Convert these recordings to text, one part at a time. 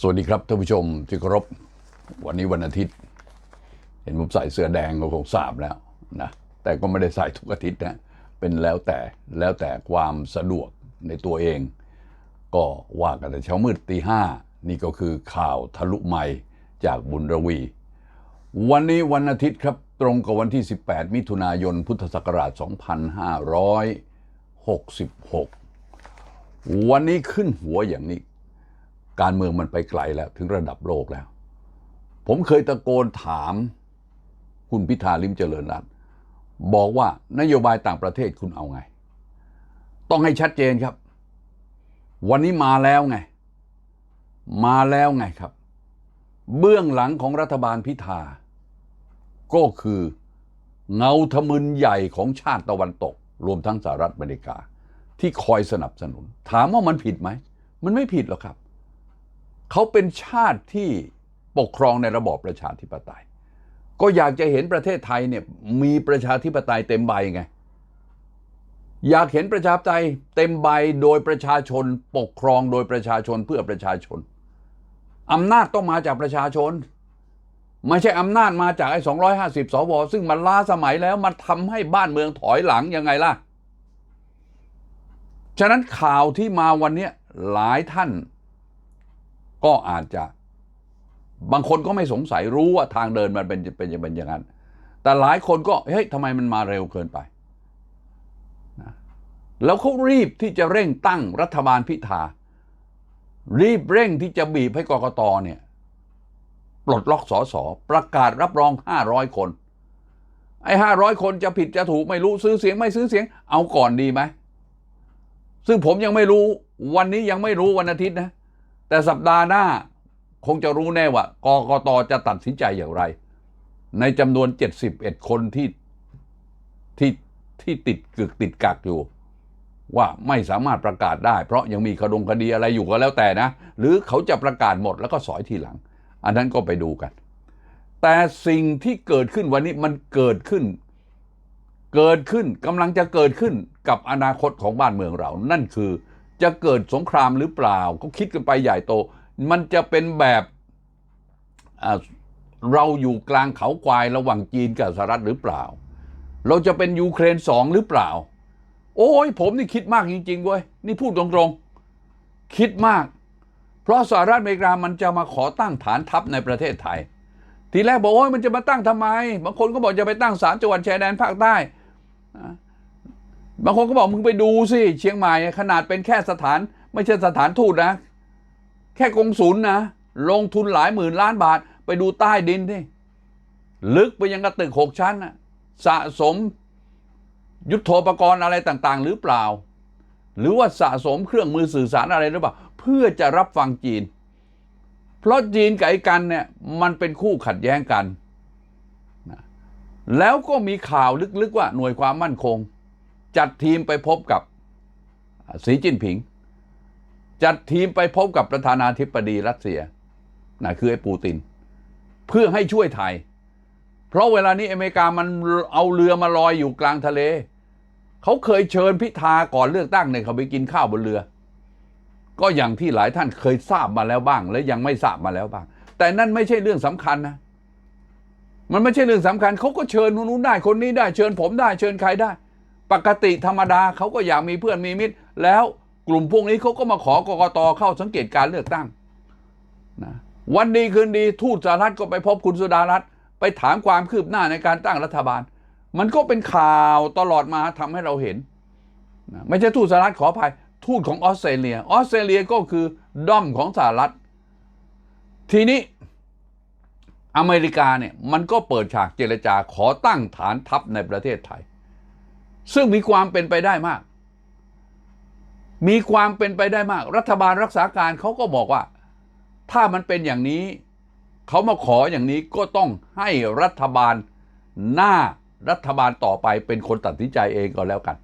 สวัสดีครับท่านผู้ชมที่เคารพวันนี้วันอาทิตย์ เห็นผมใส่เสื้อแดงก็คงทราบแล้วนะแต่ก็ไม่ได้ใส่ทุกอาทิตย์นะเป็นแล้วแต่แล้วแต่ความสะดวกในตัวเอง ก็ว่ากันแต่เช้ามืดตีห้านี่ก็คือข่าวทะลุใหม่จากบุญระวี วันนี้วันอาทิตย์ครับตรงกับวันที่ 18 มิถุนายนพุทธศักราช 2566 วันนี้ขึ้นหัวอย่างนี้ การเมืองมันไปไกลแล้วถึงระดับโลกแล้ว ผมเคยตะโกนถามคุณพิธาลิมเจริญรัตน์บอกว่านโยบายต่างประเทศคุณเอาไง ต้องให้ชัดเจนครับ วันนี้มาแล้วไง มาแล้วไงครับ เบื้องหลังของรัฐบาลพิธา ก็คือเงาทะมึนใหญ่ของชาติตะวันตก รวมทั้งสหรัฐอเมริกา ที่คอยสนับสนุน ถามว่ามันผิดไหม มันไม่ผิดหรอกครับ เขาเป็นชาติที่ปกครองในระบอบประชาธิปไตย ก็อยากจะเห็นประเทศไทยเนี่ยมีประชาธิปไตยเต็มใบไง อยากเห็นประชาธิปไตยเต็มใบโดยประชาชน ปกครองโดยประชาชนเพื่อประชาชนอำนาจต้องมาจากประชาชน ไม่ใช่อำนาจมาจากไอ้250 สว ซึ่งมันล้าสมัยแล้วมันทำให้บ้านเมืองถอยหลังยังไงล่ะ ฉะนั้นข่าวที่มาวันนี้หลายท่าน ก็อาจจะ บางคนก็ไม่สงสัยรู้ว่าทางเดินมันเป็นเป็นเป็นอย่างนั้น แต่หลายคนก็เฮ้ยทำไมมันมาเร็วเกินไปนะแล้วเขารีบที่จะเร่งตั้งรัฐบาลพิธา รีบเร่งที่จะบีบให้กกตเนี่ยปลดล็อกสอสอประกาศรับรอง 500 คน ไอ้ห้าร้อยคนจะผิดจะถูกไม่รู้ซื้อเสียงไม่ซื้อเสียง เอาก่อนดีไหมซึ่งผมยังไม่รู้วันนี้ยังไม่รู้วันอาทิตย์นะ แต่สัปดาห์หน้าคงจะรู้แน่ว่ากกตจะตัดสินใจอย่างไร ในจำนวน 71 คนที่ที่ที่ติดกึกติดกักอยู่ ว่าไม่สามารถประกาศได้ เพราะยังมีคดงคดีอะไรอยู่ก็แล้วแต่นะ หรือเขาจะประกาศหมดแล้วก็สอยทีหลัง อันนั้นก็ไปดูกัน แต่สิ่งที่เกิดขึ้นวันนี้มันเกิดขึ้น เกิดขึ้นกำลังจะเกิดขึ้นกับอนาคตของบ้านเมืองเรา นั่นคือ จะเกิดสงครามหรือเปล่า ก็คิดกันไปใหญ่โต มันจะเป็นแบบเราอยู่กลางเขาควายระหว่างจีนกับสหรัฐหรือเปล่า เราจะเป็นยูเครนสองหรือเปล่า โอ้ยผมนี่คิดมากจริงๆเว้ยนี่พูดตรงๆ คิดมาก เพราะสหรัฐอเมริกามันจะมาขอตั้งฐานทัพในประเทศไทย ทีแรกบอกว่ามันจะมาตั้งทำไม บางคนก็บอกจะไปตั้งสามจังหวัดชายแดนภาคใต้ บางคนก็บอกมึงไปดูสิเชียงใหม่ขนาดเป็นแค่สถาน ไม่ใช่สถานทูตนะ แค่กงศูนย์นะ ลงทุนหลายหมื่นล้านบาท ไปดูใต้ดินที่ลึกไปยังกระตึกหกชั้นนะสะสมยุทโธปกรณ์อะไรต่างๆ หรือเปล่า หรือว่าสะสมเครื่องมือสื่อสารอะไรหรือเปล่า เพื่อจะรับฟังจีน เพราะจีนกับไอ้กันเนี่ยมันเป็นคู่ขัดแย้งกันนะแล้วก็มีข่าวลึกๆว่าหน่วยความมั่นคง จัดทีมไปพบกับสีจิ้นผิง จัดทีมไปพบกับประธานาธิบดีรัสเซียนะคือไอ้ปูติน เพื่อให้ช่วยไทย เพราะเวลานี้อเมริกามันเอาเรือมาลอยอยู่กลางทะเล เขาเคยเชิญพิธาก่อนเลือกตั้งเนี่ยเขาไปกินข้าวบนเรือ ก็อย่างที่หลายท่านเคยทราบมาแล้วบ้าง และยังไม่ทราบมาแล้วบ้าง แต่นั่นไม่ใช่เรื่องสำคัญนะ มันไม่ใช่เรื่องสำคัญเขาก็เชิญคนนู้นได้คนนี้ได้เชิญผมได้เชิญใครได้ ปกติธรรมดาเขาก็อยากมีเพื่อนมีมิตร แล้วกลุ่มพวกนี้เขาก็มาขอกกตเข้าสังเกตการเลือกตั้งนะวันดีคืนดีทูตสหรัฐก็ไปพบคุณสุดารัตน์ไปถามความคืบหน้าในการตั้งรัฐบาล มันก็เป็นข่าวตลอดมาทำให้เราเห็นนะไม่ใช่ทูตสหรัฐขออภัยทูตของออสเตรเลียออสเตรเลียก็คือด้อมของสหรัฐ ทีนี้อเมริกาเนี่ยมันก็เปิดฉากเจรจาขอตั้งฐานทัพในประเทศไทย ซึ่งมีความเป็นไปได้มาก มีความเป็นไปได้มาก รัฐบาลรักษาการเขาก็บอกว่า ถ้ามันเป็นอย่างนี้ เขามาขออย่างนี้ก็ต้องให้รัฐบาลหน้ารัฐบาลต่อไปเป็นคนตัดสินใจเองก็แล้วกัน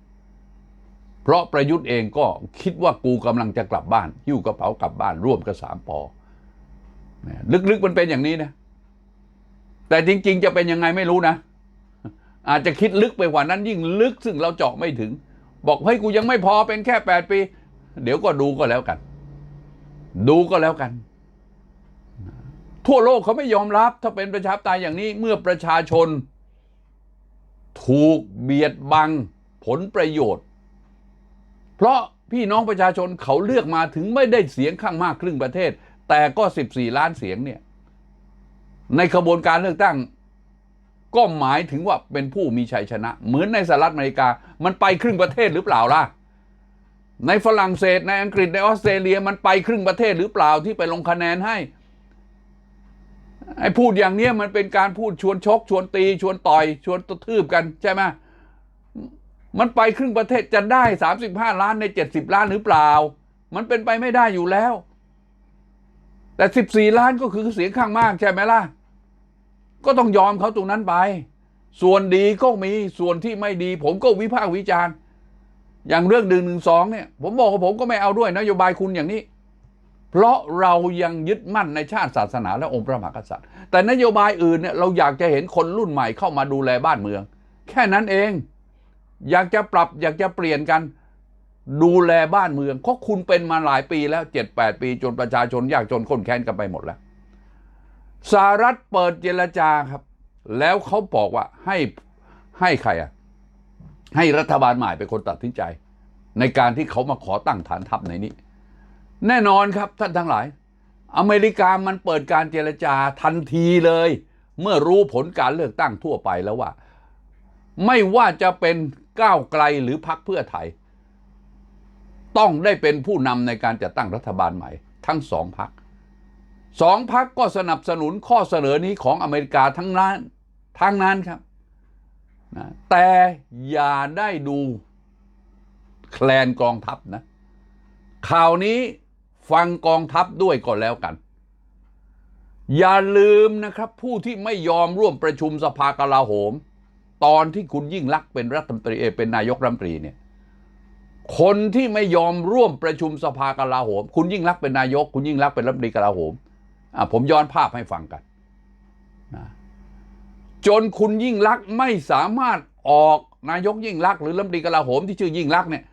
เพราะประยุทธ์เองก็คิดว่ากูกำลังจะกลับบ้านหิ้วกระเป๋ากลับบ้านร่วมกับสามปอลึกๆมันเป็นอย่างนี้นะแต่จริง ๆ จะเป็นยังไงไม่รู้นะ อาจจะคิดลึกไปกว่านั้นยิ่งลึกซึ่งเราเจาะไม่ถึง บอกเฮ้ยกูยังไม่พอเป็นแค่แปดปี เดี๋ยวก็ดูก็แล้วกัน ดูก็แล้วกัน ทั่วโลกเขาไม่ยอมรับ ถ้าเป็นประชาธิปไตยอย่างนี้เมื่อประชาชน ถูกเบียดบังผลประโยชน์ เพราะพี่น้องประชาชนเขาเลือกมาถึงไม่ได้เสียงข้างมากครึ่งประเทศ แต่ก็ 14 ล้านเสียงเนี่ยในขบวนการเลือกตั้ง ก็หมายถึงว่าเป็นผู้มีชัยชนะ เหมือนในสหรัฐอเมริกา มันไปครึ่งประเทศหรือเปล่าล่ะ ในฝรั่งเศสในอังกฤษในออสเตรเลียมันไปครึ่งประเทศหรือเปล่าที่ไปลงคะแนนให้ไอ้พูดอย่างเนี้ยมันเป็นการพูดชวนชก ชวนตีชวนต่อย ชวนตะทืบกันใช่ไหมมันไปครึ่งประเทศจะได้ 35 ล้านใน 70 ล้านหรือเปล่า มันเป็นไปไม่ได้อยู่แล้ว แต่ 14 ล้านก็คือเสียงข้างมากใช่ไหมล่ะ ก็ต้องยอมเขาตรงนั้นไป ส่วนดีก็มีส่วนที่ไม่ดี ผมก็วิพากษ์วิจารณ์ อย่างเรื่องหนึ่งหนึ่งสองเนี่ย ผมบอกว่าผมก็ไม่เอาด้วยนโยบายคุณอย่างนี้ เพราะเรายังยึดมั่นในชาติศาสนาและองค์พระมหากษัตริย์ แต่นโยบายอื่นเนี่ยเราอยากจะเห็นคนรุ่นใหม่เข้ามาดูแลบ้านเมือง แค่นั้นเอง อยากจะปรับอยากจะเปลี่ยนกันดูแลบ้านเมืองเพราะคุณเป็นมาหลายปีแล้วเจ็ดแปดปีจนประชาชนยากจนข้นแค้นกันไปหมดแล้ว สหรัฐเปิดเจรจาครับ แล้วเขาบอกว่าให้ให้ใครอะ ให้รัฐบาลใหม่เป็นคนตัดสินใจ ในการที่เขามาขอตั้งฐานทัพในนี้ แน่นอนครับท่านทั้งหลาย อเมริกามันเปิดการเจรจาทันทีเลย เมื่อรู้ผลการเลือกตั้งทั่วไปแล้วว่า ไม่ว่าจะเป็นก้าวไกลหรือพรรคเพื่อไทย ต้องได้เป็นผู้นำในการจัดตั้งรัฐบาลใหม่ ทั้งสองพรรค สองพรรคก็สนับสนุนข้อเสนอนี้ของอเมริกาทั้งนั้นทั้งนั้นครับนะแต่อย่าได้ดูแคลนกองทัพนะข่าวนี้ฟังกองทัพด้วยก่อนแล้วกัน อย่าลืมนะครับ ผู้ที่ไม่ยอมร่วมประชุมสภากลาโหม ตอนที่คุณยิ่งลักษณ์เป็นรัฐมนตรีเออเป็นนายกรัฐมนตรีเนี่ยคนที่ไม่ยอมร่วมประชุมสภากลาโหม คุณยิ่งลักษณ์เป็นนายก คุณยิ่งลักษณ์เป็นรัฐมนตรีกลาโหม ผมย้อนภาพให้ฟังกันนะจนคุณยิ่งลักษณ์ไม่สามารถออกนายกยิ่งลักษณ์หรือรัฐมนตรีกลาโหมที่ชื่อยิ่งลักษณ์เนี่ย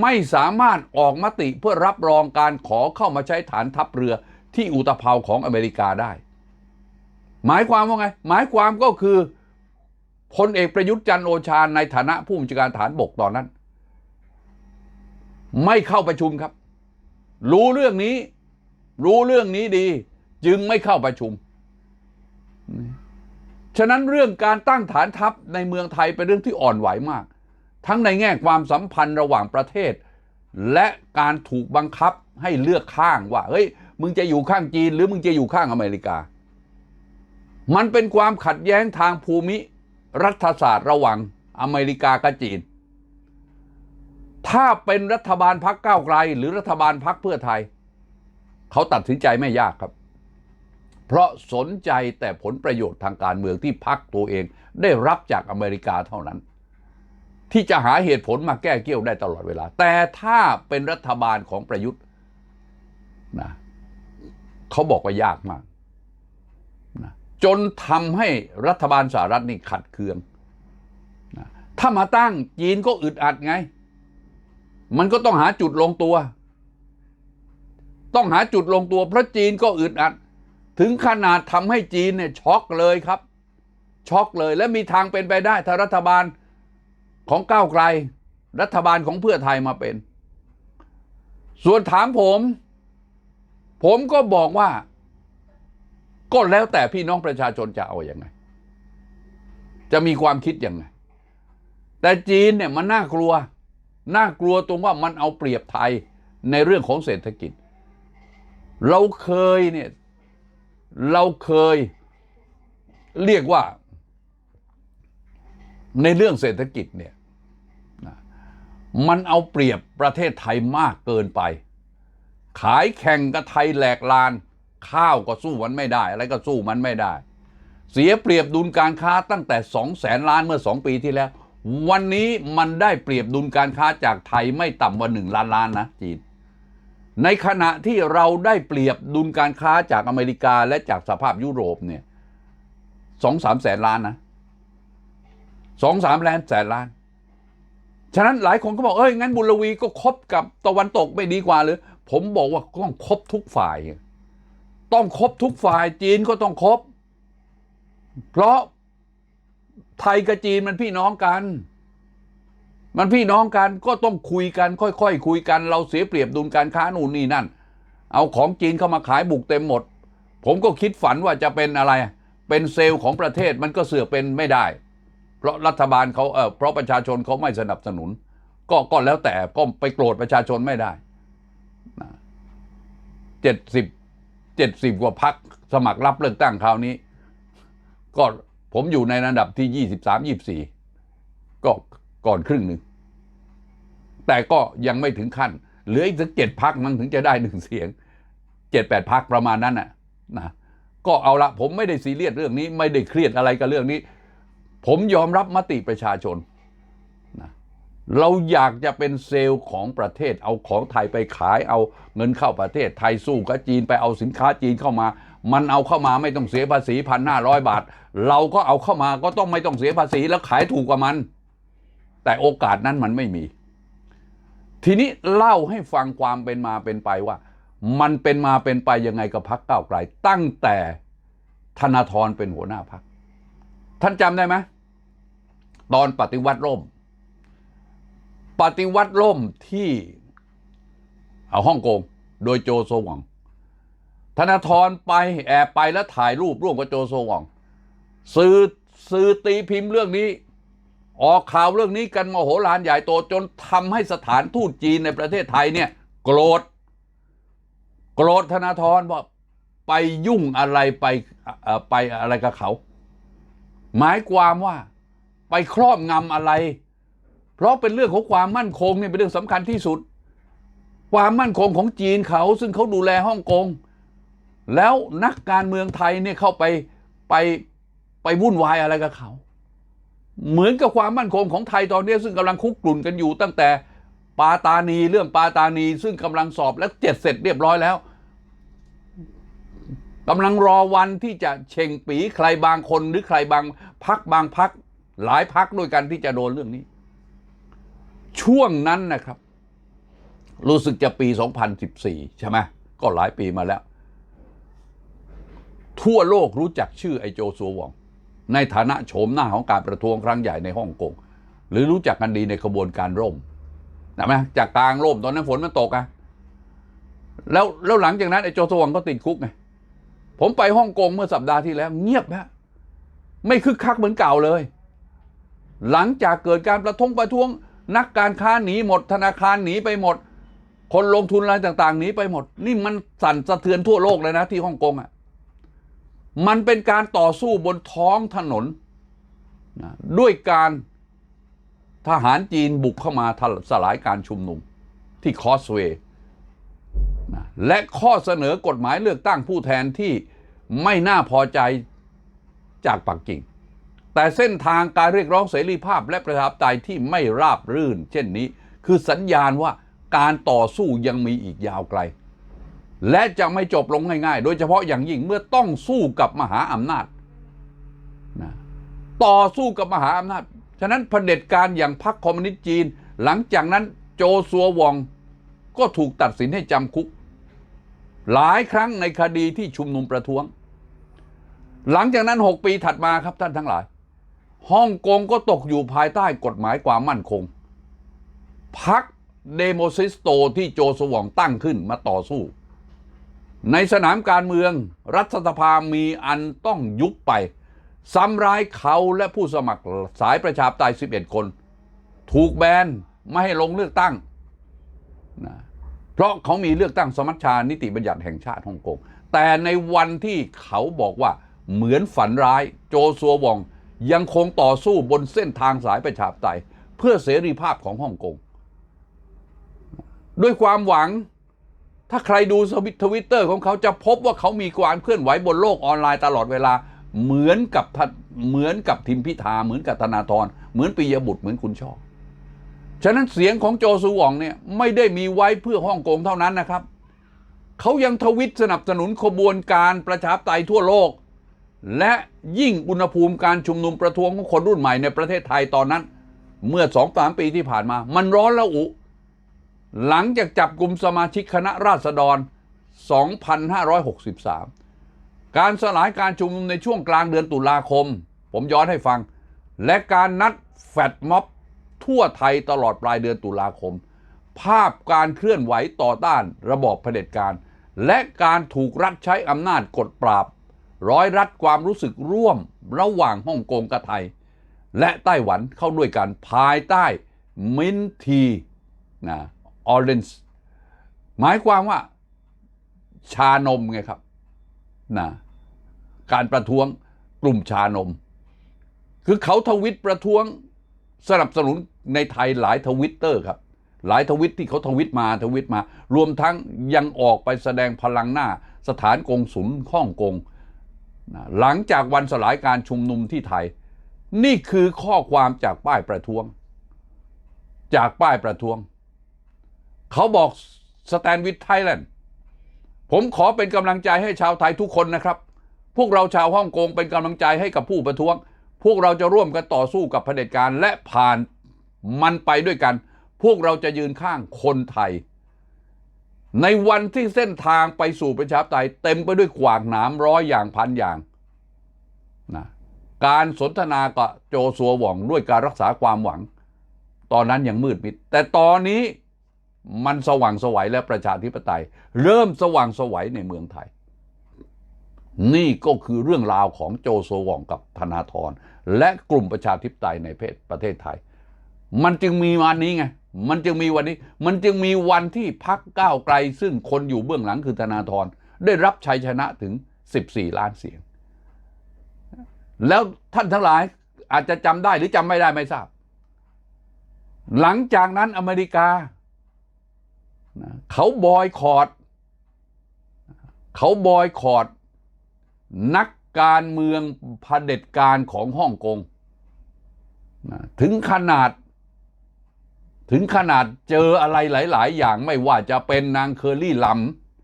ไม่สามารถออกมติเพื่อรับรองการขอเข้ามาใช้ฐานทัพเรือที่อุตภาวของอเมริกาได้ หมายความว่าไง หมายความก็คือพลเอกประยุทธ์จันโอชาในฐานะผู้บัญชาการฐานบกตอนนั้น ไม่เข้าประชุมครับ รู้เรื่องนี้ รู้เรื่องนี้ดี จึงไม่เข้าประชุม ฉะนั้นเรื่องการตั้งฐานทัพในเมืองไทยเป็นเรื่องที่อ่อนไหวมาก ทั้งในแง่ความสัมพันธ์ระหว่างประเทศ และการถูกบังคับให้เลือกข้างว่าเฮ้ยมึงจะอยู่ข้างจีน หรือมึงจะอยู่ข้างอเมริกา มันเป็นความขัดแย้งทางภูมิรัฐศาสตร์ระหว่างอเมริกากับจีน ถ้าเป็นรัฐบาลพักก้าวไกล หรือรัฐบาลพักเพื่อไทย เขาตัดสินใจไม่ยากครับ เพราะสนใจแต่ผลประโยชน์ทางการเมืองที่พักตัวเองได้รับจากอเมริกาเท่านั้น ที่จะหาเหตุผลมาแก้เกี้ยวได้ตลอดเวลา แต่ถ้าเป็นรัฐบาลของประยุทธ์นะเขาบอกว่ายากมากนะจนทำให้รัฐบาลสหรัฐนี่ขัดเคืองนะถ้ามาตั้งจีนก็อึดอัดไง มันก็ต้องหาจุดลงตัว ต้องหาจุดลงตัวเพราะจีนก็อึดอัด ถึงขนาดทำให้จีนเนี่ยช็อกเลยครับ ช็อกเลย และมีทางเป็นไปได้ถ้ารัฐบาลของก้าวไกล รัฐบาลของเพื่อไทยมาเป็น ส่วนถามผม ผมก็บอกว่า ก็แล้วแต่พี่น้องประชาชนจะเอาอยัางไง จะมีความคิดยังไง แต่จีนเนี่ยมันน่ากลัว น่ากลัวตรงว่ามันเอาเปรียบไทยในเรื่องของเศรษฐกิจ เราเคยเนี่ย เราเคยเรียกว่า ในเรื่องเศรษฐกิจเนี่ยมันเอาเปรียบประเทศไทยมากเกินไป ขายแข่งกับไทยแหลกลาน ข้าวก็สู้มันไม่ได้ อะไรก็สู้มันไม่ได้ เสียเปรียบดุลการค้าตั้งแต่สองแสนล้านเมื่อสองปีที่แล้ว วันนี้มันได้เปรียบดุลการค้าจากไทยไม่ต่ำกว่าหนึ่งล้านล้านนะจีน ในขณะที่เราได้เปรียบดุลการค้าจากอเมริกาและจากสภาพยุโรปเนี่ยสองสามแสนล้านนะสองสามแสนแสนล้าน ฉะนั้นหลายคนก็บอกเอ้ยงั้นบุญลวีก็คบกับตะวันตกไม่ดีกว่าหรือ ผมบอกว่าต้องคบทุกฝ่าย ต้องคบทุกฝ่ายจีนก็ต้องคบ เพราะไทยกับจีนมันพี่น้องกัน มันพี่น้องกันก็ต้องคุยกันค่อยๆคุยกันเราเสียเปรียบดุลการค้านู่นนี่นั่น เอาของจีนเข้ามาขายบุกเต็มหมด ผมก็คิดฝันว่าจะเป็นอะไร เป็นเซลล์ของประเทศมันก็เสือเป็นไม่ได้ เพราะรัฐบาลเขาเออเพราะประชาชนเขาไม่สนับสนุน ก็ก็แล้วแต่ก็ไปโกรธประชาชนไม่ได้เจ็ดสิบเจ็ดสิบกว่าพักสมัครรับเลือกตั้งคราวนี้ ก็ผมอยู่ในระดับที่ยี่สิบสามยี่สี่ก็ก่อนครึ่งหนึ่ง แต่ก็ยังไม่ถึงขั้น เหลืออีกสักเจ็ดพักมันถึงจะได้หนึ่งเสียงเจ็ดแปดพักประมาณนั้นน่ะนะก็เอาละผมไม่ได้ซีเรียสเรื่องนี้ ไม่ได้เครียดอะไรกับเรื่องนี้ ผมยอมรับมติประชาชนนะเราอยากจะเป็นเซลล์ของประเทศ เอาของไทยไปขายเอาเงินเข้าประเทศ ไทยสู้กับจีนไปเอาสินค้าจีนเข้ามา มันเอาเข้ามาไม่ต้องเสียภาษีพันห้าร้อยบาท เราก็เอาเข้ามาก็ต้องไม่ต้องเสียภาษีแล้วขายถูกกว่ามัน แต่โอกาสนั้นมันไม่มี ทีนี้เล่าให้ฟังความเป็นมาเป็นไปว่า มันเป็นมาเป็นไปยังไงกับพักก้าไกล ตั้งแต่ธนาธรเป็นหัวหน้าพัก ท่านจำได้ไหมตอนปฏิวัติร่ม ปฏิวัติร่มที่เอาฮ่องกงโดยโจโซหวงธนาธรไปแอบไปแล้วถ่ายรูปร่วมกับโจโซหวงสื่อสื่อตีพิมพ์เรื่องนี้ ออกข่าวเรื่องนี้กันมโหฬารใหญ่โตจนทำให้สถานทูตจีนในประเทศไทยเนี่ยโกรธ โกรธธนาธรว่าไปยุ่งอะไรไปไปอะไรกับเขา หมายความว่าไปครอบงำอะไร เพราะเป็นเรื่องของความมั่นคงเนี่ยเป็นเรื่องสำคัญที่สุด ความมั่นคงของจีนเขาซึ่งเขาดูแลฮ่องกง แล้วนักการเมืองไทยเนี่ยเข้าไปไปไปวุ่นวายอะไรกับเขา เหมือนกับความมั่นคงของไทยตอนนี้ซึ่งกำลังคุกกลุ่นกันอยู่ตั้งแต่ปาตานีเรื่องปาตานี ซึ่งกำลังสอบและเจ็ดเสร็จเรียบร้อยแล้วกำลังรอวันที่จะเชงปีใครบางคนหรือใครบางพักบางพักหลายพักด้วยกันที่จะโดนเรื่องนี้ ช่วงนั้นนะครับ รู้สึกจะปี 2014 ใช่ไหมก็หลายปีมาแล้ว ทั่วโลกรู้จักชื่อไอโจซัววอง ในฐานะโฉมหน้าของการประท้วงครั้งใหญ่ในฮ่องกงหรือรู้จักกันดีในขบวนการร่มนะไหมจากกลางร่มตอนนั้นฝนมันตกอะแล้วแล้วหลังจากนั้นไอ้โจซัวหวองก็ติดคุกไงผมไปฮ่องกงเมื่อสัปดาห์ที่แล้ว เงียบฮะไม่คึกคักเหมือนเก่าเลย หลังจากเกิดการประท้วงประท้วง นักการค้าหนีหมด ธนาคารหนีไปหมด คนลงทุนอะไรต่าง ๆ หนีไปหมด นี่มันสั่นสะเทือนทั่วโลกเลยนะที่ฮ่องกงอะ มันเป็นการต่อสู้บนท้องถนนนะด้วยการทหารจีนบุกเข้ามาทลสลายการชุมนุมที่คอสเวย์นะและข้อเสนอกฎหมายเลือกตั้งผู้แทนที่ไม่น่าพอใจจากปักกิ่ง แต่เส้นทางการเรียกร้องเสรีภาพและประชาธิปไตยที่ไม่ราบรื่น เช่นนี้ คือสัญญาณว่าการต่อสู้ยังมีอีกยาวไกล และจะไม่จบลงง่ายๆ โดยเฉพาะอย่างยิ่งเมื่อต้องสู้กับมหาอำนาจนะต่อสู้กับมหาอำนาจ ฉะนั้นเผด็จการอย่างพรรคคอมมิวนิสต์จีน หลังจากนั้นโจซัววองก็ถูกตัดสินให้จำคุก หลายครั้งในคดีที่ชุมนุมประท้วง หลังจากนั้น 6 ปีถัดมาครับท่านทั้งหลายฮ่องกงก็ตกอยู่ภายใต้กฎหมายความมั่นคงพักเดโมซิสโตที่โจสวองตั้งขึ้นมาต่อสู้ ในสนามการเมืองรัฐสภามีอันต้องยุบไป ซ้ำร้ายเขาและผู้สมัครสายประชาธิปไตย 11 คน ถูกแบนไม่ให้ลงเลือกตั้งนะเพราะเขามีเลือกตั้งสมัชชานิติบัญญัติแห่งชาติฮ่องกง แต่ในวันที่เขาบอกว่าเหมือนฝันร้ายโจซัววองยังคงต่อสู้บนเส้นทางสายประชาธิปไตย เพื่อเสรีภาพของฮ่องกง ด้วยความหวัง ถ้าใครดูสวิตทวิตเตอร์ของเขาจะพบว่าเขามีความเคลื่อนไหวบนโลกออนไลน์ตลอดเวลา เหมือนกับท่านเหมือนกับทิมพิธา เหมือนกับธนาธรเหมือนปิยบุตรเหมือนคุณช่อฉะนั้นเสียงของโจซูหว่องเนี่ยไม่ได้มีไว้เพื่อฮ่องกงเท่านั้นนะครับ เขายังทวิตสนับสนุนขบวนการประชาธิปไตยทั่วโลก และยิ่งอุณหภูมิการชุมนุมประท้วงของคนรุ่นใหม่ในประเทศไทยตอนนั้น เมื่อสองสามปีที่ผ่านมา มันร้อนระอุ หลังจากจับกลุ่มสมาชิกคณะราษฎร 2563 การสลายการชุมนุมในช่วงกลางเดือนตุลาคม ผมย้อนให้ฟัง และการนัดแฟดม็อบทั่วไทยตลอดปลายเดือนตุลาคม ภาพการเคลื่อนไหวต่อต้านระบอบเผด็จการ และการถูกรัฐใช้อำนาจกดปราบ ร้อยรัดความรู้สึกร่วมระหว่างฮ่องกงกับไทย และไต้หวันเข้าด้วยกันภายใต้มินทีนะ ออเรนจ์หมายความว่า ชานมไงครับนะการประท้วงกลุ่มชานม คือเขาทวิตประท้วงสนับสนุนในไทยหลายทวิตเตอร์ครับ หลายทวิตที่เขาทวิตมาทวิตมา รวมทั้งยังออกไปแสดงพลังหน้าสถานกงศุลฮ่องกงนะหลังจากวันสลายการชุมนุมที่ไทย นี่คือข้อความจากป้ายประท้วง จากป้ายประท้วง เขาบอกสแตนวิดไทยแลนด์ผมขอเป็นกำลังใจให้ชาวไทยทุกคนนะครับ พวกเราชาวฮ่องกงเป็นกำลังใจให้กับผู้ประท้วง พวกเราจะร่วมกันต่อสู้กับเผด็จการและผ่านมันไปด้วยกัน พวกเราจะยืนข้างคนไทย ในวันที่เส้นทางไปสู่ประชาธิปไตยเต็มไปด้วยขวากหนามร้อยอย่างพันอย่างนะการสนทนากับโจซัวหว่องด้วยการรักษาความหวัง ตอนนั้นยังมืดมิด แต่ตอนนี้ มันสว่างสวัยและประชาธิปไตย เริ่มสว่างสวัยในเมืองไทย นี่ก็คือเรื่องราวของโจโซวองกับธนาธรและกลุ่มประชาธิปไตยในเพศประเทศไทย มันจึงมีวันนี้ไงมันจึงมีวันนี้ มันจึงมีวันที่พักก้าวไกล ซึ่งคนอยู่เบื้องหลังคือธนาธรได้รับชัยชนะถึง 14 ล้านเสียง แล้วท่านทั้งหลายอาจจะจำได้หรือจำไม่ได้ไม่ทราบ หลังจากนั้นอเมริกา เขาบอยคอรดเขาบอยคอรดนักการเมืองเผด็จการของฮ่องกงนะถึงขนาด ถึงขนาดเจออะไรหลาย ๆ อย่างไม่ว่าจะเป็นนางเคอรี่หล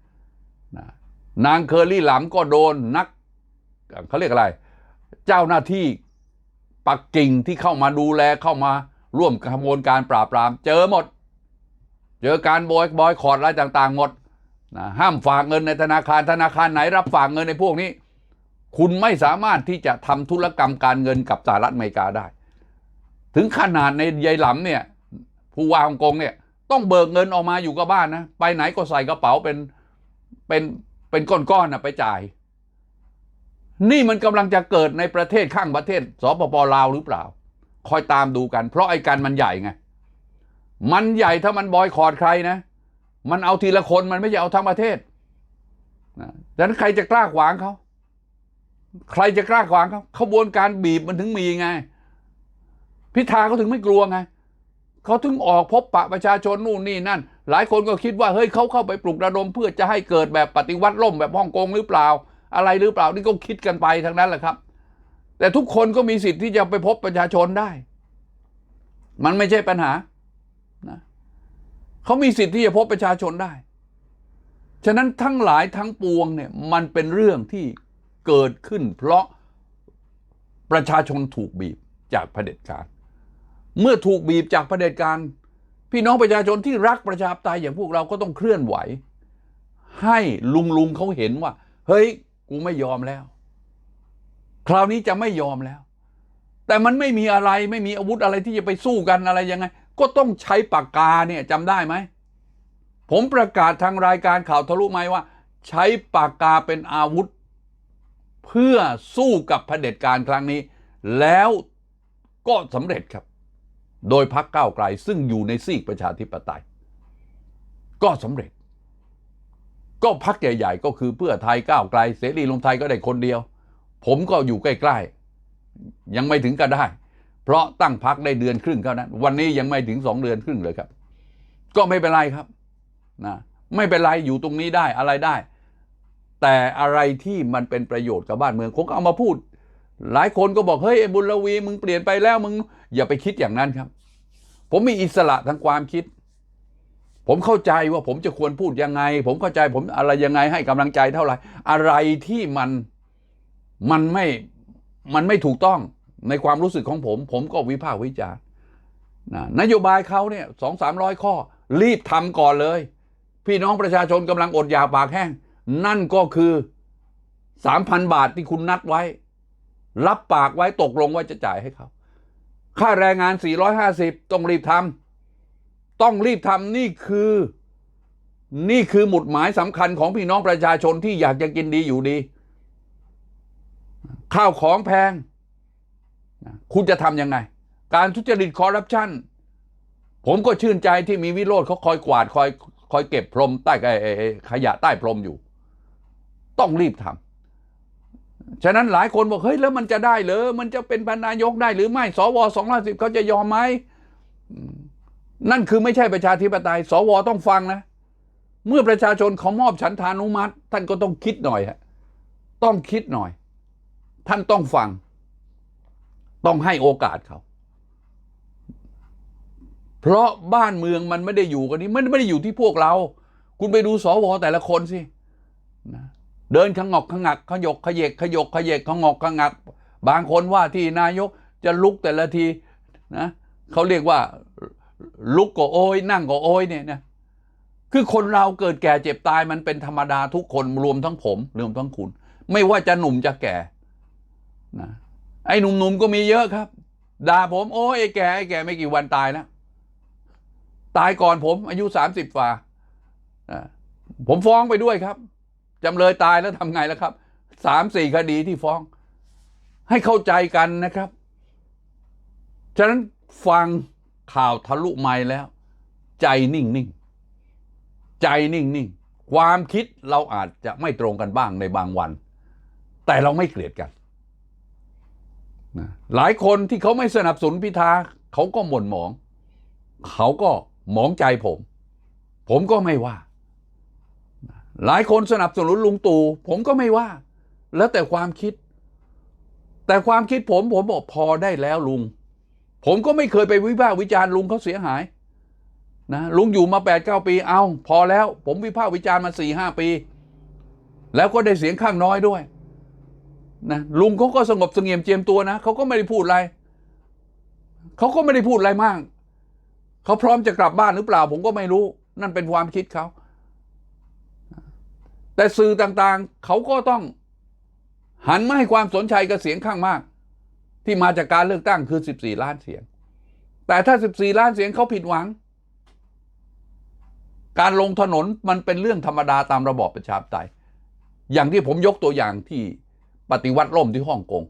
ำนะนางเคอรี่หลำก็โดนนักเขาเรียกอะไร เจ้าหน้าที่ปักกิ่งที่เข้ามาดูแลเข้ามาร่วมกระบวนการปราบปราม เจอหมด เจอการบอยบอยคอรดอะไรต่างๆหมดนะห้ามฝากเงินในธนาคารธนาคารไหนรับฝากเงินในพวกนี้ คุณไม่สามารถที่จะทำธุรกรรมการเงินกับสหรัฐอเมริกาได้ ถึงขนาดในยายหลำเนี่ยผู้ว่าฮ่องกงเนี่ยต้องเบิกเงินออกมาอยู่กับบ้านนะไปไหนก็ใส่กระเป๋าเป็นเป็นเป็นก้อนๆนะไปจ่าย นี่มันกำลังจะเกิดในประเทศข้างประเทศสปปลาวหรือเปล่า คอยตามดูกัน เพราะไอ้กันมันใหญ่ไง มันใหญ่ถ้ามันบอยคอรดใครนะ มันเอาทีละคนมันไม่ใช่เอาทั้งประเทศนะดังนั้นใครจะกล้าขวางเขาใครจะกล้าขวางเขาขบวนการบีบมันถึงมีไง พิธาเขาถึงไม่กลัวไงเขาถึงออกพบปะประชาชนนู่นนี่นั่น หลายคนก็คิดว่าเฮ้ยเขาเข้าไปปลุกระดมเพื่อจะให้เกิดแบบปฏิวัติล่มแบบฮ่องกงหรือเปล่า อะไรหรือเปล่านี่ก็คิดกันไปทั้งนั้นแหละครับ แต่ทุกคนก็มีสิทธิ์ที่จะไปพบประชาชนได้ มันไม่ใช่ปัญหา เขามีสิทธิ์ที่จะพบประชาชนได้ ฉะนั้นทั้งหลายทั้งปวงเนี่ยมันเป็นเรื่องที่เกิดขึ้น เพราะประชาชนถูกบีบจากเผด็จการ เมื่อถูกบีบจากเผด็จการ พี่น้องประชาชนที่รักประชาธิปไตยอย่างพวกเราก็ต้องเคลื่อนไหว ให้ลุงลุงเขาเห็นว่า เฮ้ย กูไม่ยอมแล้ว คราวนี้จะไม่ยอมแล้ว แต่มันไม่มีอะไรไม่มีอาวุธอะไรที่จะไปสู้กันอะไรยังไง ก็ต้องใช้ปากกาเนี่ยจำได้ไหม ผมประกาศทางรายการข่าวทะลุไหมว่า ใช้ปากกาเป็นอาวุธ เพื่อสู้กับเผด็จการครั้งนี้ แล้วก็สำเร็จครับ โดยพักก้าวไกลซึ่งอยู่ในซีกประชาธิปไตย ก็สำเร็จ ก็พักใหญ่ๆ ก็คือเพื่อไทยก้าวไกล เสรีรวมไทยก็ได้คนเดียว ผมก็อยู่ใกล้ๆ ยังไม่ถึงก็ได้ เพราะตั้งพักได้เดือนครึ่งเท่านั้น วันนี้ยังไม่ถึงสองเดือนครึ่งเลยครับ ก็ไม่เป็นไรครับนะไม่เป็นไรอยู่ตรงนี้ได้อะไรได้ แต่อะไรที่มันเป็นประโยชน์กับบ้านเมืองคงเอามาพูด หลายคนก็บอกเฮ้ยไอ้บุญลวีมึงเปลี่ยนไปแล้วมึงอย่าไปคิดอย่างนั้นครับ ผมมีอิสระทางความคิด ผมเข้าใจว่าผมจะควรพูดยังไง ผมเข้าใจผมอะไรยังไงให้กำลังใจเท่าไหร่อะไรที่มันมันไม่มันไม่ถูกต้อง ในความรู้สึกของผม ผมก็วิพากษ์วิจารณ์นโยบายเขาเนี่ยสองสามร้อยข้อ รีบทำก่อนเลย พี่น้องประชาชนกำลังอดอยากปากแห้ง นั่นก็คือสามพันบาทที่คุณนัดไว้ รับปากไว้ตกลงว่าจะจ่ายให้เขาค่าแรงงาน 450 ต้องรีบทำต้องรีบทำนี่คือ นี่คือหมุดหมายสำคัญของพี่น้องประชาชนที่อยากจะกินดีอยู่ดี ข้าวของแพง คุณจะทำยังไง การทุจริตคอร์รัปชันผมก็ชื่นใจที่มีวิโรธเขาคอยกวาดคอยคอยเก็บพรมใต้ขยะใต้พรมอยู่ ต้องรีบทำฉะนั้นหลายคนบอกเฮ้ยแล้วมันจะได้เหรือมันจะเป็นนายกได้หรือไม่สวสองร้อยสิบเขาจะยอมไหมอืมนั่นคือไม่ใช่ประชาธิปไตย สวต้องฟังนะ เมื่อประชาชนเขามอบฉันทานุมัติ ท่านก็ต้องคิดหน่อยฮะต้องคิดหน่อย ท่านต้องฟัง ต้องให้โอกาสเขา เพราะบ้านเมืองมันไม่ได้อยู่กันนี้มันไม่ได้อยู่ที่พวกเรา คุณไปดูสวแต่ละคนสินะเดินขงอกขงักขยกขยเยกขยกขยเยกขงอกขงัก บางคนว่าที่นายกจะลุกแต่ละทีนะเขาเรียกว่าลุกก็โอยนั่งก็โอยเนี่ยนะคือคนเราเกิดแก่เจ็บตายมันเป็นธรรมดาทุกคนรวมทั้งผมรวมทั้งคุณ ไม่ว่าจะหนุ่มจะแก่นะ ไอ้หนุ่มๆก็มีเยอะครับ ด่าผมโอ้ยไอ้แก่ไอ้แก่ไม่กี่วันตายแล้วตายก่อนผม อายุสามสิบฝ่าอ่าผมฟ้องไปด้วยครับจำเลยตายแล้วทำไงแล้วครับสามสี่คดีที่ฟ้อง ให้เข้าใจกันนะครับ ฉะนั้นฟังข่าวทะลุไม้แล้ว ใจนิ่งนิ่งใจนิ่งนิ่งความคิดเราอาจจะไม่ตรงกันบ้างในบางวัน แต่เราไม่เกลียดกัน นะหลายคนที่เขาไม่สนับสนุนพิธาเขาก็หม่นหมอง เขาก็หมองใจผม ผมก็ไม่ว่า หลายคนสนับสนุนลุงตู่ผมก็ไม่ว่า แล้วแต่ความคิด แต่ความคิดผมผมบอกพอได้แล้วลุง ผมก็ไม่เคยไปวิพากษ์วิจารณ์ลุงเขาเสียหายนะลุงอยู่มาแปดเก้าปี เอาพอแล้ว ผมวิพากษ์วิจารณ์มาสี่ห้าปี แล้วก็ได้เสียงข้างน้อยด้วย นะลุงเขาก็สงบสงี่ยมเจียมตัวนะเขาก็ไม่ได้พูดอะไรเขาก็ไม่ได้พูดอะไรมากเขาพร้อมจะกลับบ้านหรือเปล่า ผมก็ไม่รู้ นั่นเป็นความคิดเขา แต่สื่อต่างๆ เขาก็ต้องหันมาให้ความสนใจกับเสียงข้างมาก ที่มาจากการเลือกตั้งคือ 14 ล้านเสียง แต่ถ้า 14 ล้านเสียงเขาผิดหวัง การลงถนนมันเป็นเรื่องธรรมดาตามระบอบประชาธิปไตย อย่างที่ผมยกตัวอย่างที่ ปฏิวัติล่มที่ฮ่องกง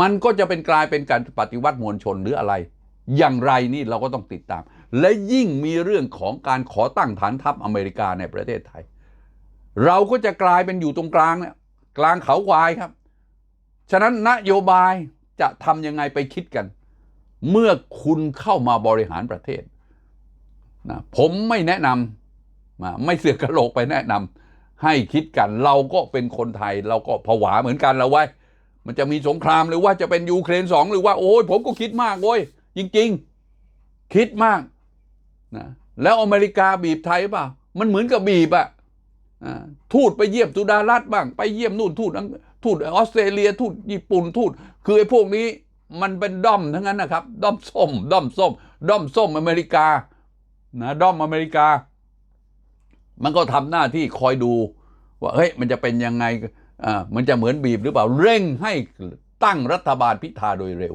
มันก็จะเป็นกลายเป็นการปฏิวัติมวลชนหรืออะไร อย่างไรนี่เราก็ต้องติดตาม และยิ่งมีเรื่องของการขอตั้งฐานทัพอเมริกาในประเทศไทย เราก็จะกลายเป็นอยู่ตรงกลางเนี่ยกลางเขาควายครับ ฉะนั้นนโยบายจะทำยังไงไปคิดกัน เมื่อคุณเข้ามาบริหารประเทศนะผมไม่แนะนำนะไม่เสือกกระโหลกไปแนะนำ ให้คิดกัน เราก็เป็นคนไทย เราก็ผวาเหมือนกันแล้วไว้ มันจะมีสงครามหรือว่าจะเป็นยูเครนสองหรือว่าโอ้ยผมก็คิดมากโว้ยจริง ๆ คิดมากนะแล้วอเมริกาบีบไทยเปล่ามันเหมือนกับบีบอะอ่าทูตไปเยี่ยมสุดารัตน์บ้าง ไปเยี่ยมนู่นทูตอังทูตออสเตรเลียทูตญี่ปุ่นทูตคือไอ้พวกนี้มันเป็นด้อมทั้งนั้นนะครับด้อมส้มด้อมส้มด้อมส้มอเมริกานะด้อมอเมริกา มันก็ทำหน้าที่คอยดูว่าเฮ้ยมันจะเป็นยังไงอ่ามันจะเหมือนบีบหรือเปล่าเร่งให้ตั้งรัฐบาลพิธาโดยเร็ว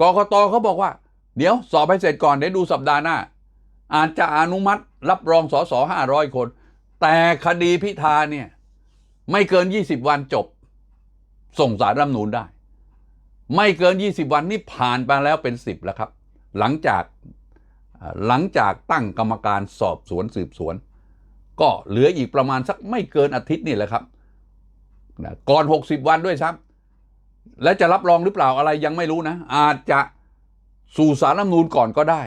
กกตเขาบอกว่า เดี๋ยวสอบให้เสร็จก่อนเดี๋ยวดูสัปดาห์หน้า อาจจะอนุมัติรับรองสสห้าร้อยคน แต่คดีพิธาเนี่ยไม่เกิน 20 วันจบ ส่งสารรัฐมนูนได้ ไม่เกิน 20 วันนี่ผ่านไปแล้วเป็น 10 แล้วครับ หลังจากหลังจากตั้งกรรมการสอบสวนสืบสวน ก็เหลืออีกประมาณสักไม่เกินอาทิตย์นี่แหละครับนะก่อน 60 วันด้วยซ้ำและจะรับรองหรือเปล่าอะไรยังไม่รู้นะ อาจจะสู่สารรัฐมนูนก่อนก็ได้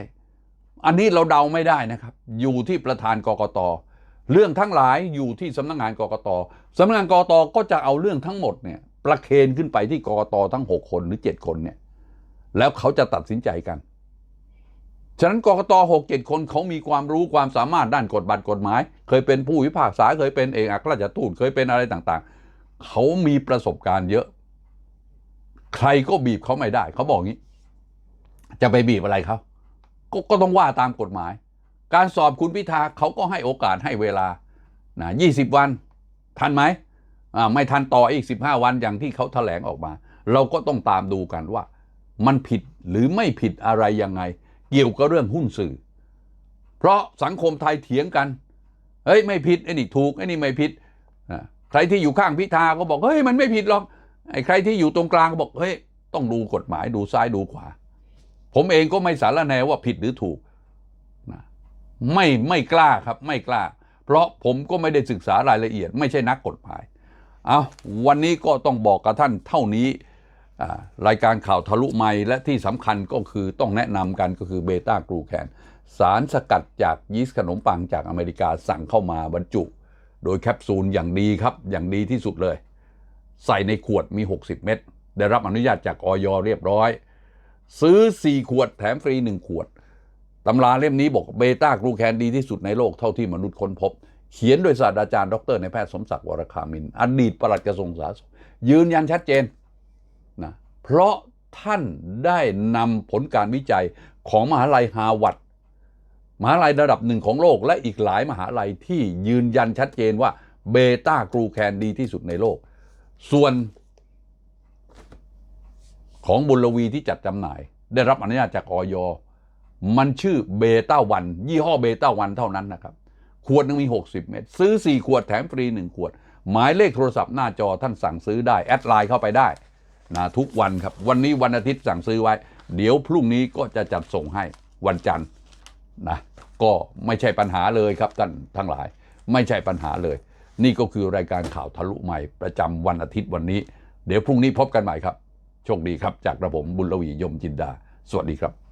อันนี้เราเดาไม่ได้นะครับ อยู่ที่ประธานกกตเรื่องทั้งหลายอยู่ที่สำนักงานกกตสำนักงานกกตก็จะเอาเรื่องทั้งหมดเนี่ยประเคนขึ้นไปที่กกตทั้ง 6 คนหรือ 7 คนเนี่ยแล้วเขาจะตัดสินใจกัน ฉะนั้นกกตหกเจ็ดคนเขามีความรู้ความสามารถด้านกฎบัตรกฎหมาย เคยเป็นผู้พิพากษาเคยเป็นเอกอัครราชทูตเคยเป็นอะไรต่างๆ เขามีประสบการณ์เยอะ ใครก็บีบเขาไม่ได้ เขาบอกงี้ จะไปบีบอะไรเขาก็ก็ต้องว่าตามกฎหมาย การสอบคุณพิธาเขาก็ให้โอกาสให้เวลานะ20วัน ทันไหมอ่าไม่ทันต่ออีก 15 วันอย่างที่เขาแถลงออกมา เราก็ต้องตามดูกันว่า มันผิดหรือไม่ผิดอะไรยังไง เกี่ยวกับเรื่องหุ้นสื่อ เพราะสังคมไทยเถียงกัน เฮ้ยไม่ผิดไอ้นี่ถูกไอ้นี่ไม่ผิดใครที่อยู่ข้างพิธาก็บอกเฮ้ยมันไม่ผิดหรอกไอ้ใครที่อยู่ตรงกลางก็บอกเฮ้ยต้องดูกฎหมายดูซ้ายดูขวา ผมเองก็ไม่สารแนว่าผิดหรือถูกนะไม่ไม่กล้าครับไม่กล้า เพราะผมก็ไม่ได้ศึกษารายละเอียด ไม่ใช่นักกฎหมาย เอาวันนี้ก็ต้องบอกกับท่านเท่านี้ รายการข่าวทะลุไมค์และที่สำคัญก็คือต้องแนะนำกันก็คือเบต้ากรูแคนสารสกัดจากยีสต์ขนมปังจากอเมริกาสั่งเข้ามาบรรจุ โดยแคปซูลอย่างดีครับ อย่างดีที่สุดเลย ใส่ในขวดมี 60 เม็ดได้รับอนุญาตจากออยเรียบร้อย ซื้อ 4 ขวดแถมฟรี 1 ขวดตำราเล่มนี้บอกเบต้ากรูแคนดีที่สุดในโลกเท่าที่มนุษย์ค้นพบ เขียนโดยศาสตราจารย์ดรในายแพทย์สมศักดิ์วรคามิน อดีตปลัดกระทรวงสาธารณสุขยืนยันชัดเจน เพราะท่านได้นำผลการวิจัยของมหาลัยฮาวาดมหาลัยระดับหนึ่งของโลก และอีกหลายมหาลัยที่ยืนยันชัดเจนว่าเบต้ากรูแคนดีที่สุดในโลก ส่วนของบุญลวีที่จัดจำหน่าย ได้รับอนุญาตจากออยมันชื่อเบต้าวัน ยี่ห้อเบต้าวันเท่านั้นนะครับ ขวดนึงมี 60 เม็ดซื้อ 4 ขวดแถมฟรี 1 ขวด หมายเลขโทรศัพท์หน้าจอท่านสั่งซื้อได้ แอดไลน์เข้าไปได้ นะทุกวันครับ วันนี้วันอาทิตย์สั่งซื้อไว้ เดี๋ยวพรุ่งนี้ก็จะจัดส่งให้วันจันทร์นะก็ไม่ใช่ปัญหาเลยครับท่านทั้งหลาย ไม่ใช่ปัญหาเลย นี่ก็คือรายการข่าวทะลุใหม่ ประจำวันอาทิตย์วันนี้ เดี๋ยวพรุ่งนี้พบกันใหม่ครับ โชคดีครับ จากกระผมบุญลวียมจินดา สวัสดีครับ